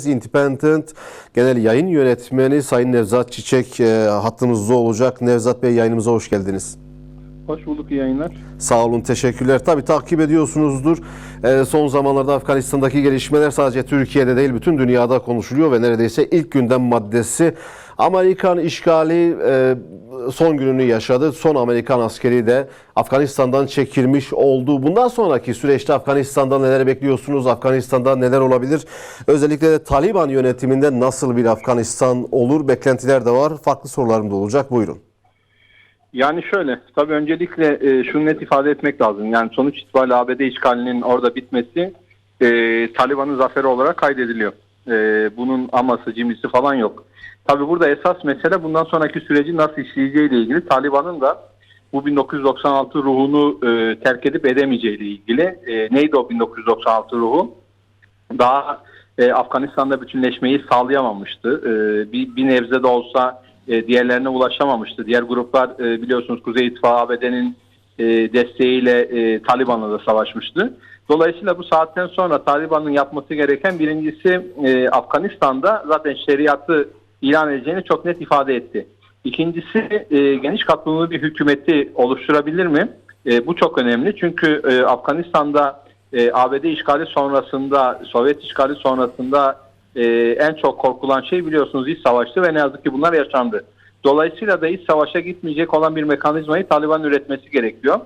Independent Genel Yayın Yönetmeni Sayın Nevzat Çiçek e, hattımızda olacak. Nevzat Bey yayınımıza hoş geldiniz. Hoş bulduk iyi yayınlar. Sağ olun, teşekkürler. Tabii takip ediyorsunuzdur. E, son zamanlarda Afganistan'daki gelişmeler sadece Türkiye'de değil bütün dünyada konuşuluyor ve neredeyse ilk gündem maddesi Amerikan işgali e, son gününü yaşadı. Son Amerikan askeri de Afganistan'dan çekilmiş oldu. Bundan sonraki süreçte Afganistan'dan neler bekliyorsunuz? Afganistan'da neler olabilir? Özellikle de Taliban yönetiminde nasıl bir Afganistan olur? Beklentiler de var. Farklı sorularım da olacak. Buyurun. Yani şöyle, tabii öncelikle e, şunu net ifade etmek lazım. Yani sonuç itibariyle ABD işgalinin orada bitmesi e, Taliban'ın zaferi olarak kaydediliyor. E, bunun aması, cimrisi falan yok. Tabii burada esas mesele bundan sonraki süreci nasıl işleyeceği ile ilgili. Taliban'ın da bu 1996 ruhunu e, terk edip edemeyeceği ile ilgili. E, neydi o 1996 ruhu? Daha e, Afganistan'da bütünleşmeyi sağlayamamıştı. E, bir, bir nebze de olsa e, diğerlerine ulaşamamıştı. Diğer gruplar e, biliyorsunuz Kuzey İttifakı ABD'nin e, desteğiyle e, Taliban'la da savaşmıştı. Dolayısıyla bu saatten sonra Taliban'ın yapması gereken birincisi e, Afganistan'da zaten şeriatı ilan edeceğini çok net ifade etti. İkincisi e, geniş katmanlı bir hükümeti oluşturabilir mi? E, bu çok önemli çünkü e, Afganistan'da e, ABD işgali sonrasında, Sovyet işgali sonrasında e, en çok korkulan şey biliyorsunuz iç savaştı ve ne yazık ki bunlar yaşandı. Dolayısıyla da iç savaşa gitmeyecek olan bir mekanizmayı Taliban üretmesi gerekiyor.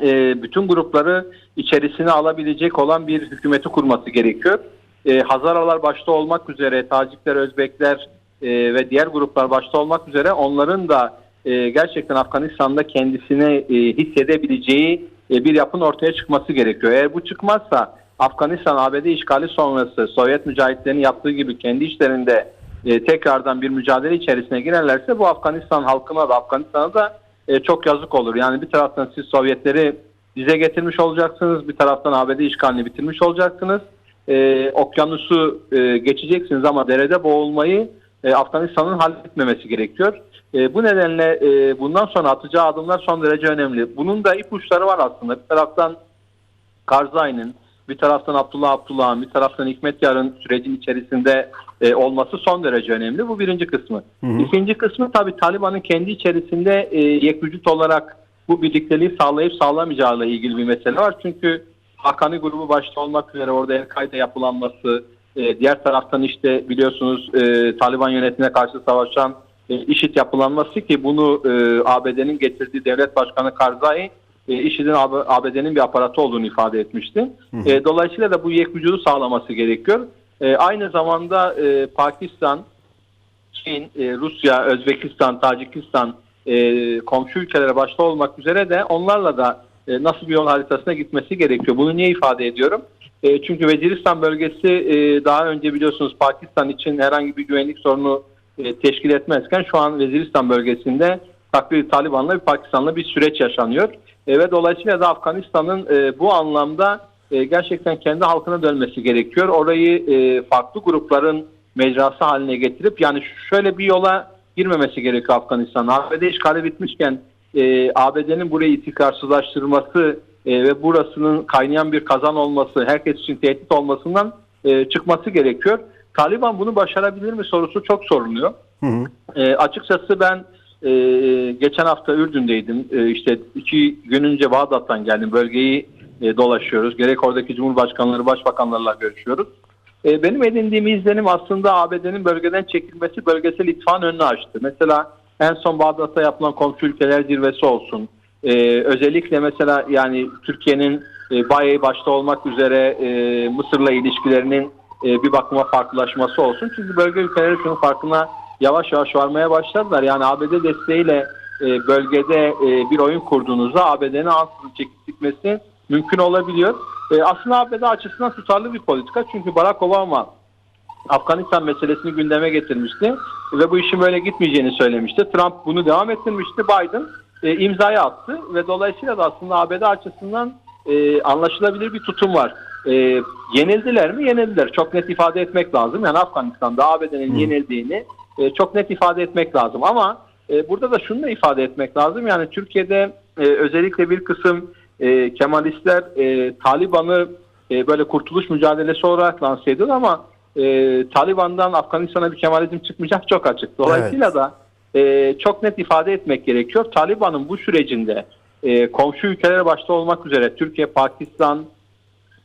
E, bütün grupları içerisine alabilecek olan bir hükümeti kurması gerekiyor. E, Hazaralar başta olmak üzere, Tacikler, Özbekler e, ve diğer gruplar başta olmak üzere onların da e, gerçekten Afganistan'da kendisine e, hissedebileceği e, bir yapın ortaya çıkması gerekiyor. Eğer bu çıkmazsa Afganistan ABD işgali sonrası Sovyet mücahitlerin yaptığı gibi kendi işlerinde e, tekrardan bir mücadele içerisine girerlerse bu Afganistan halkına da Afganistan'a da e, çok yazık olur. Yani bir taraftan siz Sovyetleri dize getirmiş olacaksınız, bir taraftan ABD işgalini bitirmiş olacaksınız. E, okyanusu e, geçeceksiniz ama derede boğulmayı e, Afganistan'ın halletmemesi gerekiyor. E, bu nedenle e, bundan sonra atacağı adımlar son derece önemli. Bunun da ipuçları var aslında. Bir taraftan Karzai'nin, bir taraftan Abdullah Abdullah'ın, bir taraftan Hikmet Yar'ın sürecin içerisinde e, olması son derece önemli. Bu birinci kısmı. Hı hı. İkinci kısmı tabii Taliban'ın kendi içerisinde e, yek vücut olarak bu birlikteliği sağlayıp sağlamayacağıyla ilgili bir mesele var. Çünkü Hakani grubu başta olmak üzere orada El-Kaide yapılanması, e, diğer taraftan işte biliyorsunuz e, Taliban yönetimine karşı savaşan e, IŞİD yapılanması ki bunu e, ABD'nin getirdiği devlet başkanı Karzai e, IŞİD'in ABD'nin bir aparatı olduğunu ifade etmişti. E, dolayısıyla da bu yek vücudu sağlaması gerekiyor. E, aynı zamanda e, Pakistan, Çin, e, Rusya, Özbekistan, Tacikistan e, komşu ülkelere başta olmak üzere de onlarla da e, nasıl bir yol haritasına gitmesi gerekiyor. Bunu niye ifade ediyorum? E, çünkü Veziristan bölgesi e, daha önce biliyorsunuz Pakistan için herhangi bir güvenlik sorunu e, teşkil etmezken şu an Veziristan bölgesinde takviri Taliban'la bir Pakistan'la bir süreç yaşanıyor. E, ve dolayısıyla da Afganistan'ın e, bu anlamda e, gerçekten kendi halkına dönmesi gerekiyor. Orayı e, farklı grupların mecrası haline getirip yani şöyle bir yola girmemesi gerekiyor Afganistan. ABD işgali bitmişken e, ABD'nin burayı istikrarsızlaştırması e, ve burasının kaynayan bir kazan olması, herkes için tehdit olmasından e, çıkması gerekiyor. Taliban bunu başarabilir mi sorusu çok soruluyor. Hı hı. E, açıkçası ben e, geçen hafta Ürdün'deydim. E, işte iki gün önce Bağdat'tan geldim. Bölgeyi e, dolaşıyoruz. Gerek oradaki cumhurbaşkanları, başbakanlarla görüşüyoruz. E, benim edindiğim izlenim aslında ABD'nin bölgeden çekilmesi bölgesel ittifakın önünü açtı. Mesela en son Bağdat'ta yapılan komşu ülkeler zirvesi olsun. E, özellikle mesela yani Türkiye'nin e, bayağı başta olmak üzere e, Mısır'la ilişkilerinin e, bir bakıma farklılaşması olsun. Çünkü bölge ülkeleri şunun farkına yavaş yavaş varmaya başladılar. Yani ABD desteğiyle e, bölgede e, bir oyun kurduğunuzda ABD'nin ansızın çekip gitmesi mümkün olabiliyor. E, aslında ABD açısından tutarlı bir politika. Çünkü Barack Obama Afganistan meselesini gündeme getirmişti ve bu işin böyle gitmeyeceğini söylemişti. Trump bunu devam ettirmişti. Biden e, imzayı attı ve dolayısıyla da aslında ABD açısından e, anlaşılabilir bir tutum var. E, yenildiler mi? Yenildiler. Çok net ifade etmek lazım. Yani Afganistan'da ABD'nin yenildiğini e, çok net ifade etmek lazım. Ama e, burada da şunu da ifade etmek lazım. Yani Türkiye'de e, özellikle bir kısım e, Kemalistler e, Taliban'ı e, böyle kurtuluş mücadelesi olarak lanse ediyor ama e, Taliban'dan Afganistan'a bir Kemalizm çıkmayacak çok açık. Dolayısıyla da e, çok net ifade etmek gerekiyor. Taliban'ın bu sürecinde e, komşu ülkelere başta olmak üzere Türkiye, Pakistan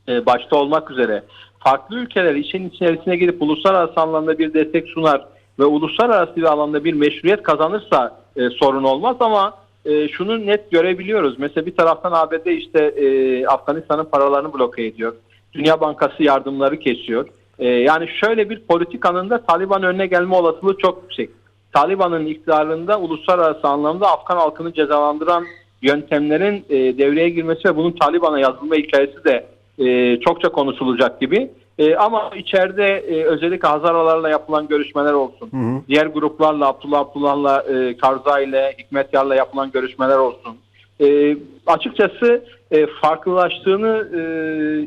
e, başta olmak üzere farklı ülkeler işin içerisine girip uluslararası anlamda bir destek sunar ve uluslararası bir alanda bir meşruiyet kazanırsa e, sorun olmaz ama e, şunu net görebiliyoruz. Mesela bir taraftan ABD işte e, Afganistan'ın paralarını bloke ediyor. Dünya Bankası yardımları kesiyor. E, yani şöyle bir politikanın da Taliban önüne gelme olasılığı çok yüksek. Taliban'ın iktidarında uluslararası anlamda Afgan halkını cezalandıran yöntemlerin e, devreye girmesi ve bunun Taliban'a yazılma hikayesi de e, çokça konuşulacak gibi. E, ama içeride e, özellikle Hazaralarla yapılan görüşmeler olsun. Diğer gruplarla Abdullah Abdullah'la, e, Karzai Hikmet Yar'la yapılan görüşmeler olsun. E, açıkçası e, farklılaştığını e,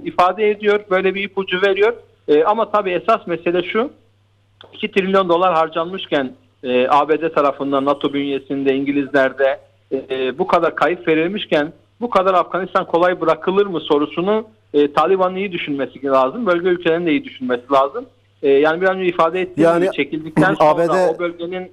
ifade ediyor. Böyle bir ipucu veriyor. E, ama tabii esas mesele şu. 2 trilyon dolar harcanmışken e, ABD tarafından NATO bünyesinde İngilizlerde e, bu kadar kayıp verilmişken bu kadar Afganistan kolay bırakılır mı sorusunu e, Taliban'ın iyi düşünmesi lazım. Bölge ülkelerinin de iyi düşünmesi lazım. E, yani bir an önce ifade ettiğim Yani gibi çekildikten sonra ABD o bölgenin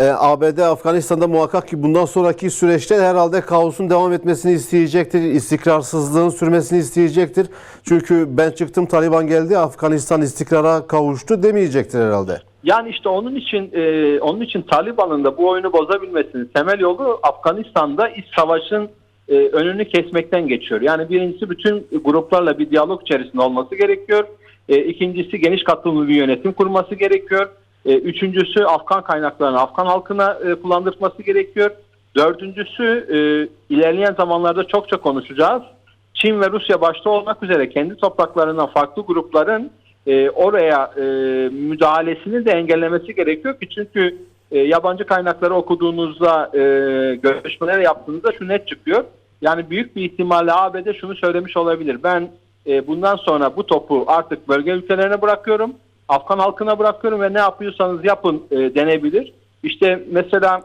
E, ABD Afganistan'da muhakkak ki bundan sonraki süreçte herhalde kaosun devam etmesini isteyecektir. istikrarsızlığın sürmesini isteyecektir. Çünkü ben çıktım Taliban geldi Afganistan istikrara kavuştu demeyecektir herhalde. Yani işte onun için e, onun için Taliban'ın da bu oyunu bozabilmesinin temel yolu Afganistan'da iç savaşın e, önünü kesmekten geçiyor. Yani birincisi bütün gruplarla bir diyalog içerisinde olması gerekiyor. E, ikincisi geniş katılımlı bir yönetim kurması gerekiyor. E, üçüncüsü Afgan kaynaklarını Afgan halkına e, kullandırması gerekiyor. Dördüncüsü e, ilerleyen zamanlarda çokça konuşacağız. Çin ve Rusya başta olmak üzere kendi topraklarından farklı grupların e, oraya e, müdahalesini de engellemesi gerekiyor ki çünkü e, yabancı kaynakları okuduğunuzda e, görüşmeler yaptığınızda şu net çıkıyor. Yani büyük bir ihtimalle ABD şunu söylemiş olabilir. Ben e, bundan sonra bu topu artık bölge ülkelerine bırakıyorum. Afgan halkına bırakıyorum ve ne yapıyorsanız yapın e, denebilir. İşte mesela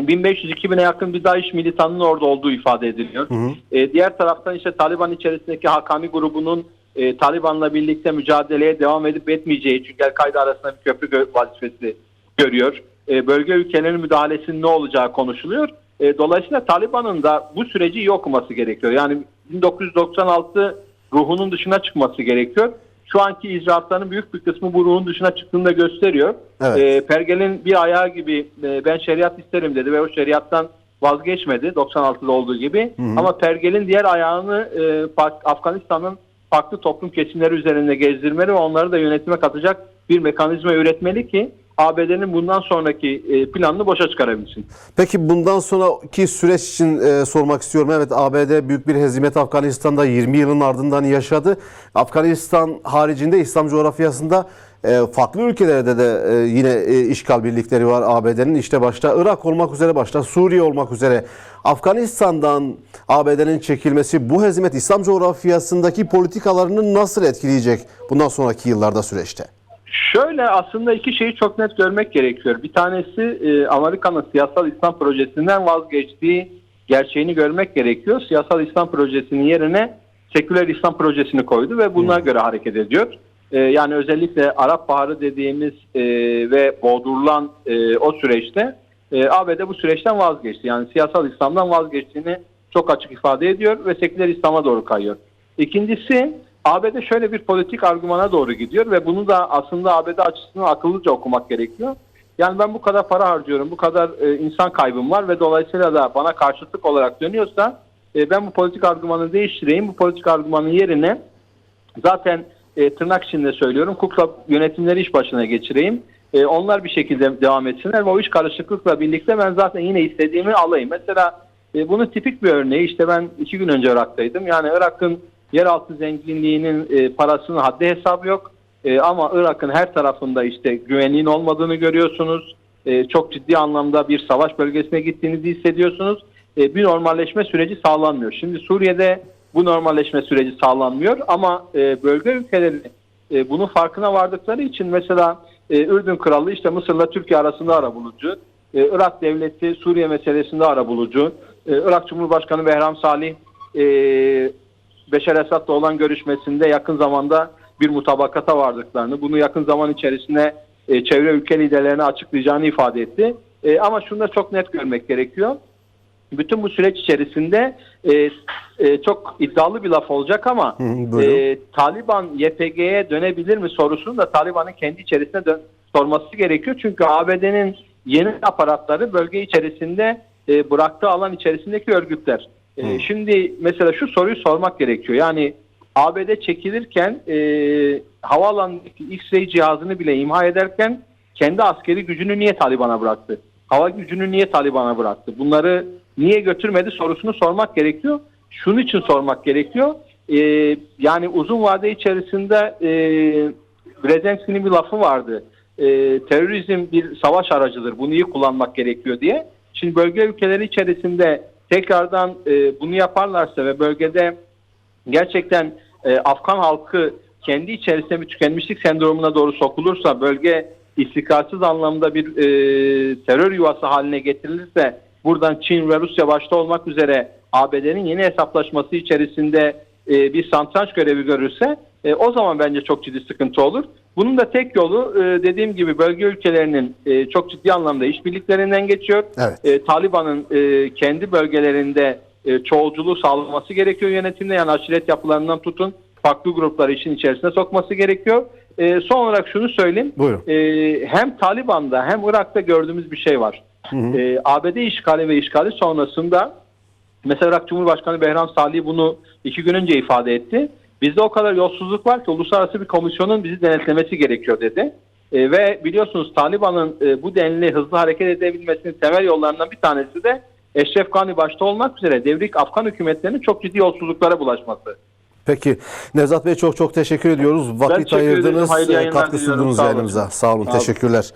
1500-2000'e yakın bir DAEŞ militanının orada olduğu ifade ediliyor. E, diğer taraftan işte Taliban içerisindeki Hakani grubunun e, Taliban'la birlikte mücadeleye devam edip etmeyeceği çünkü El-Kaide arasında bir köprü gö- vazifesi görüyor. E, bölge ülkelerinin müdahalesinin ne olacağı konuşuluyor. E, dolayısıyla Taliban'ın da bu süreci iyi okuması gerekiyor. Yani 1996 ruhunun dışına çıkması gerekiyor. Şu anki icraatların büyük bir kısmı bu ruhun dışına çıktığını da gösteriyor. Evet. E, Pergel'in bir ayağı gibi e, ben şeriat isterim dedi ve o şeriattan vazgeçmedi 96'da olduğu gibi. Ama Pergel'in diğer ayağını e, Afganistan'ın farklı toplum kesimleri üzerinde gezdirmeli ve onları da yönetime katacak bir mekanizma üretmeli ki ABD'nin bundan sonraki e, planını boşa çıkarabilsin. Peki bundan sonraki süreç için e, sormak istiyorum. Evet ABD büyük bir hezimet Afganistan'da 20 yılın ardından yaşadı. Afganistan haricinde İslam coğrafyasında e, farklı ülkelerde de e, yine e, işgal birlikleri var ABD'nin. İşte başta Irak olmak üzere, başta Suriye olmak üzere. Afganistan'dan ABD'nin çekilmesi bu hezimet İslam coğrafyasındaki politikalarını nasıl etkileyecek bundan sonraki yıllarda süreçte? Şöyle aslında iki şeyi çok net görmek gerekiyor. Bir tanesi e, Amerika'nın siyasal İslam projesinden vazgeçtiği gerçeğini görmek gerekiyor. Siyasal İslam projesinin yerine seküler İslam projesini koydu ve buna göre hareket ediyor. E, yani özellikle Arap Baharı dediğimiz e, ve boğdurulan e, o süreçte e, ABD bu süreçten vazgeçti. Yani siyasal İslam'dan vazgeçtiğini çok açık ifade ediyor ve seküler İslam'a doğru kayıyor. İkincisi ABD şöyle bir politik argümana doğru gidiyor ve bunu da aslında ABD açısından akıllıca okumak gerekiyor. Yani ben bu kadar para harcıyorum, bu kadar e, insan kaybım var ve dolayısıyla da bana karşıtlık olarak dönüyorsa e, ben bu politik argümanı değiştireyim. Bu politik argümanın yerine zaten e, tırnak içinde söylüyorum kukla yönetimleri iş başına geçireyim. E, onlar bir şekilde devam etsinler ve o iş karışıklıkla birlikte ben zaten yine istediğimi alayım. Mesela e, bunun tipik bir örneği işte ben iki gün önce Irak'taydım. Yani Irak'ın yeraltı zenginliğinin e, parasının haddi hesabı yok. E, ama Irak'ın her tarafında işte güvenliğin olmadığını görüyorsunuz. E, çok ciddi anlamda bir savaş bölgesine gittiğinizi hissediyorsunuz. E, bir normalleşme süreci sağlanmıyor. Şimdi Suriye'de bu normalleşme süreci sağlanmıyor ama e, bölge ülkeleri e, bunun farkına vardıkları için mesela e, Ürdün Krallığı işte Mısır'la Türkiye arasında arabulucu, e, Irak Devleti Suriye meselesinde arabulucu, e, Irak Cumhurbaşkanı Behram Salih e, Beşer Esad'la olan görüşmesinde yakın zamanda bir mutabakata vardıklarını, bunu yakın zaman içerisinde e, çevre ülke liderlerine açıklayacağını ifade etti. E, ama şunu da çok net görmek gerekiyor. Bütün bu süreç içerisinde e, e, çok iddialı bir laf olacak ama Hı, e, Taliban YPG'ye dönebilir mi sorusunu da Taliban'ın kendi içerisinde dön- sorması gerekiyor. Çünkü ABD'nin yeni aparatları bölge içerisinde e, bıraktığı alan içerisindeki örgütler. E, Şimdi mesela şu soruyu sormak gerekiyor. Yani ABD çekilirken e, havaalanındaki X-ray cihazını bile imha ederken kendi askeri gücünü niye Taliban'a bıraktı? Hava gücünü niye Taliban'a bıraktı? Bunları niye götürmedi sorusunu sormak gerekiyor. Şunun için sormak gerekiyor. E, yani uzun vade içerisinde e, Brzezinski'nin bir lafı vardı. E, terörizm bir savaş aracıdır. Bunu iyi kullanmak gerekiyor diye. Şimdi bölge ülkeleri içerisinde tekrardan e, bunu yaparlarsa ve bölgede gerçekten e, Afgan halkı kendi içerisinde bir tükenmişlik sendromuna doğru sokulursa bölge istikrarsız anlamda bir e, terör yuvası haline getirilirse buradan Çin ve Rusya başta olmak üzere ABD'nin yeni hesaplaşması içerisinde e, bir santranç görevi görürse e, o zaman bence çok ciddi sıkıntı olur. Bunun da tek yolu e, dediğim gibi bölge ülkelerinin e, çok ciddi anlamda işbirliklerinden geçiyor. Evet. E, Taliban'ın kendi bölgelerinde çoğulculuğu sağlaması gerekiyor yönetimde. Yani aşiret yapılarından tutun farklı grupları işin içerisine sokması gerekiyor. E, son olarak şunu söyleyeyim. Buyurun. E, hem Taliban'da hem Irak'ta gördüğümüz bir şey var. E, ABD işgali ve işgali sonrasında mesela Irak Cumhurbaşkanı Behram Salih bunu iki gün önce ifade etti. Bizde o kadar yolsuzluk var ki uluslararası bir komisyonun bizi denetlemesi gerekiyor dedi. E, ve biliyorsunuz Taliban'ın e, bu denli hızlı hareket edebilmesinin temel yollarından bir tanesi de Eşref Gani başta olmak üzere devrik Afgan hükümetlerinin çok ciddi yolsuzluklara bulaşması. Peki Nevzat Bey çok çok teşekkür ediyoruz. Vakit teşekkür ayırdınız, e, katkı sundunuz yayınımıza. Sağ olun, Sağ olun. teşekkürler.